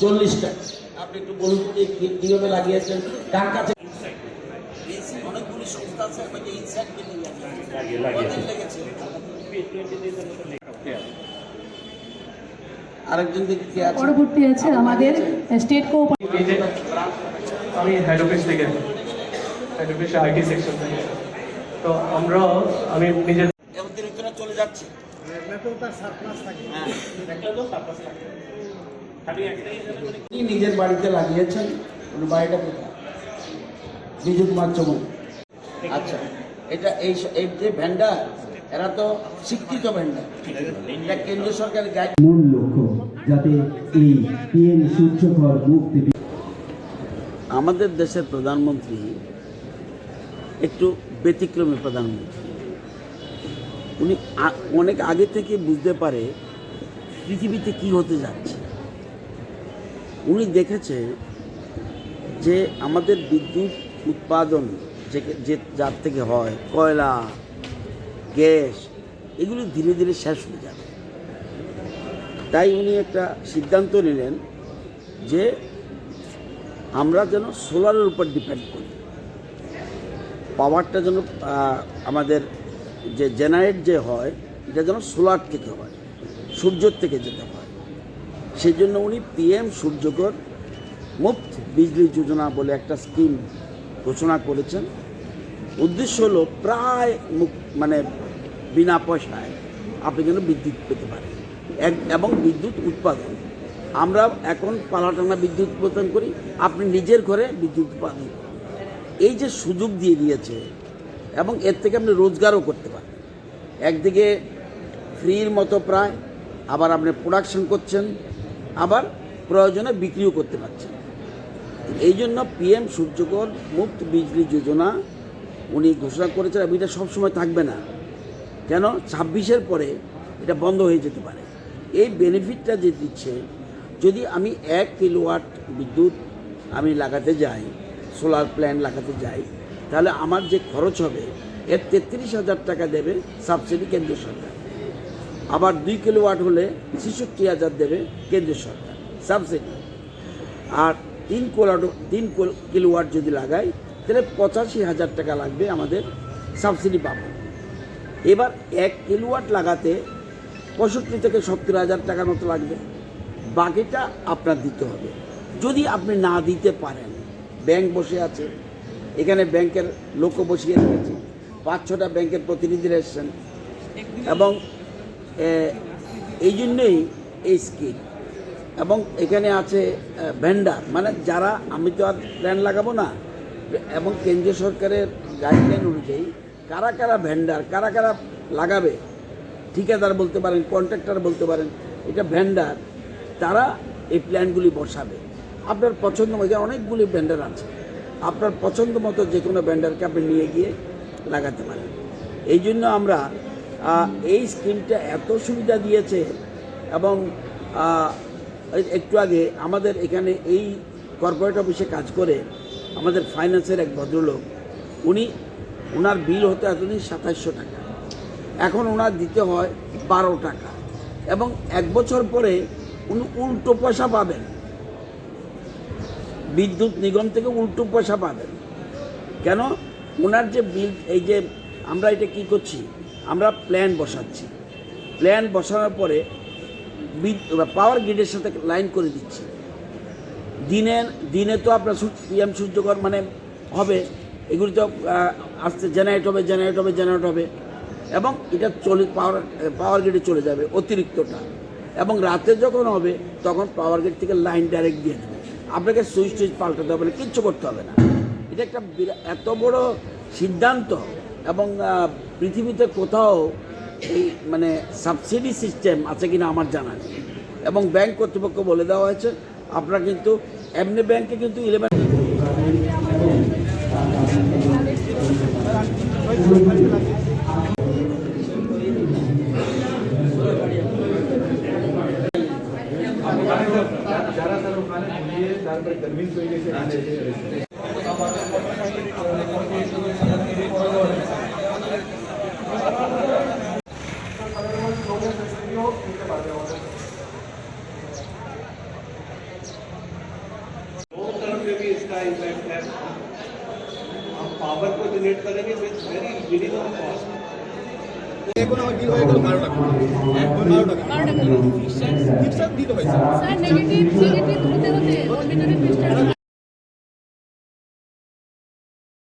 চল্লিশ টাকা আপনি একটু বলুন কীভাবে লাগিয়েছেন? কার কাছে? অনেকগুলি সংস্থা আছে আমাকে আরেকজন দেখি কে আছে? পরবর্তী আছে আমাদের স্টেট কো আমি হেড অফিস থেকে হেড অফিসে আইটি সেকশন থেকে। তো আমরা আমি নিজের অতিরিক্তরা চলে যাচ্ছে। নিজের বাড়িতে লাগিয়েছেন? ওর বাড়িটা কোথায়? বিজু কুমার চমন আচ্ছা এটা এই এই যে ভ্যান্ডার এরা তো শিক্ষিত ভ্যান্ডার এটা কেন্দ্র গাইড মূল লক্ষ্য যাতে এই পিএম সূর্যকর মুক্তি আমাদের দেশের প্রধানমন্ত্রী একটু ব্যতিক্রমী প্রধানমন্ত্রী। উনি অনেক আগে থেকে বুঝতে পারে পৃথিবীতে কি হতে যাচ্ছে। উনি দেখেছে যে আমাদের বিদ্যুৎ উৎপাদন যে যে যার থেকে হয়, কয়লা, গ্যাস, এগুলো ধীরে ধীরে শেষ হয়ে যাবে। তাই উনি একটা সিদ্ধান্ত নিলেন যে আমরা যেন সোলারের উপর ডিপেন্ড করি। পাওয়ারটা যেন আমাদের যে জেনারেট যে হয়, এটা যেন সোলার থেকে হয়, সূর্যর থেকে যেতে হয়। সেই জন্য উনি পিএম সূর্যকর মুফত বিজলি যোজনা বলে একটা স্কিম ঘোষণা করেছেন। উদ্দেশ্য হলো প্রায় মুক- মানে বিনা পয়সায় আপনি যেন বিদ্যুৎ পেতে পারেন। এবং বিদ্যুৎ উৎপাদন। আমরা এখন পালাটানা বিদ্যুৎ উৎপাদন করি, আপনি নিজের ঘরে বিদ্যুৎ উৎপাদন এই যে সুযোগ দিয়ে দিয়েছে এবং এর থেকে আপনি রোজগারও করতে পারেন। একদিকে ফ্রির মতো প্রায়, আবার আপনি প্রোডাকশন করছেন, আবার প্রয়োজনে বিক্রিও করতে পারছেন। এই জন্য পিএম সূর্যকর মুক্ত বিজলি যোজনা উনি ঘোষণা করেছেন এবং এটা সবসময় থাকবে না। কেন? ছাব্বিশের পরে এটা বন্ধ হয়ে যেতে পারে। এই বেনিফিটটা যে দিচ্ছে, যদি আমি এক কিলোওয়াট বিদ্যুৎ আমি লাগাতে যাই সোলার প্ল্যান্ট লাগাতে যাই তাহলে আমার যে খরচ হবে, এর তেত্রিশ হাজার টাকা দেবে সাবসিডি কেন্দ্র সরকার। আবার দুই কিলোওয়াট হলে ছেষট্টি হাজার দেবে কেন্দ্র সরকার সাবসিডি আর তিন কিলোয়াট তিন কিলো- কিলোওয়াট যদি লাগাই, তাহলে পঁচাশি হাজার টাকা লাগবে আমাদের সাবসিডি পাবো। এবার এক কিলোওয়াট লাগাতে পঁয়ষট্টি থেকে সত্তর হাজার টাকার মতো লাগবে। বাকিটা আপনার দিতে হবে। যদি আপনি না দিতে পারেন ব্যাংক বসে আছে এখানে ব্যাংকের লোকও বসিয়ে রেখেছে। পাঁচ, ছটা ব্যাংকের প্রতিনিধিরা এসছেন। এবং এই জন্যই এই স্কিম এবং এখানে আছে ভেন্ডার মানে যারা, আমি তো আর প্ল্যান লাগাবো না। এবং কেন্দ্রীয় সরকারের গাইডলাইন অনুযায়ী কারা কারা ভেন্ডার কারা কারা লাগাবে, ঠিকাদার বলতে পারেন কন্ট্রাক্টর বলতে পারেন, এটা ভেন্ডার তারা এই প্ল্যানগুলি বসাবে। আপনার পছন্দ মতো অনেকগুলি ভেন্ডার আছে। আপনার পছন্দ মতো যে কোনো ভেন্ডারকে আপনি নিয়ে গিয়ে লাগাতে পারেন। এই জন্য আমরা এই স্কিমটা এত সুবিধা দিয়েছে এবং একটু আগে আমাদের এখানে এই কর্পোরেট অফিসে কাজ করে আমাদের ফাইন্যান্সের এক ভদ্রলোক, উনি ওনার বিল হতো এতদিন সাতাশশো টাকা। এখন ওনার দিতে হয় বারো টাকা। এবং এক বছর পরে উনি উল্টো পয়সা পাবেন। বিদ্যুৎ নিগম থেকে উল্টো পয়সা পাবেন। কেন? ওনার যে বিল, এই যে আমরা এটা কি করছি? আমরা প্ল্যান বসাচ্ছি। প্ল্যান বসানোর পরে পাওয়ার গ্রিডের সাথে লাইন করে দিচ্ছি। দিনে দিনে তো আপনার পিএম সূর্যকর মানে হবে, এগুলি তো আস্তে জেনারেট হবে জেনারেট হবে জেনারেট হবে। এবং এটা চলে পাওয়ার পাওয়ার গ্রিডে চলে যাবে অতিরিক্তটা। এবং রাতে যখন হবে, তখন পাওয়ার গ্রিড থেকে লাইন ডাইরেক্ট দিয়ে দেবে। আপনাকে সুইচ টুইচ পাল্টাতে হবে না কিচ্ছু করতে হবে না। এটা একটা এত বড় সিদ্ধান্ত এবং পৃথিবীতে কোথাও এই মানে সাবসিডি সিস্টেম আছে কিনা আমার জানা নেই। এবং ব্যাংক কর্তৃপক্ষ বলে দেওয়া হয়েছে, আপনারা কিন্তু এমনি ব্যাংকে কিন্তু ইলেভেন যারা దానిపై కన్విన్స్ पावर को जनरेट करेंगे with very minimum cost economy bill होएगा 12 लाख স্যার নেগেটিভ নেগেটিভ হতে হতে অর্ডিনারি টেস্টার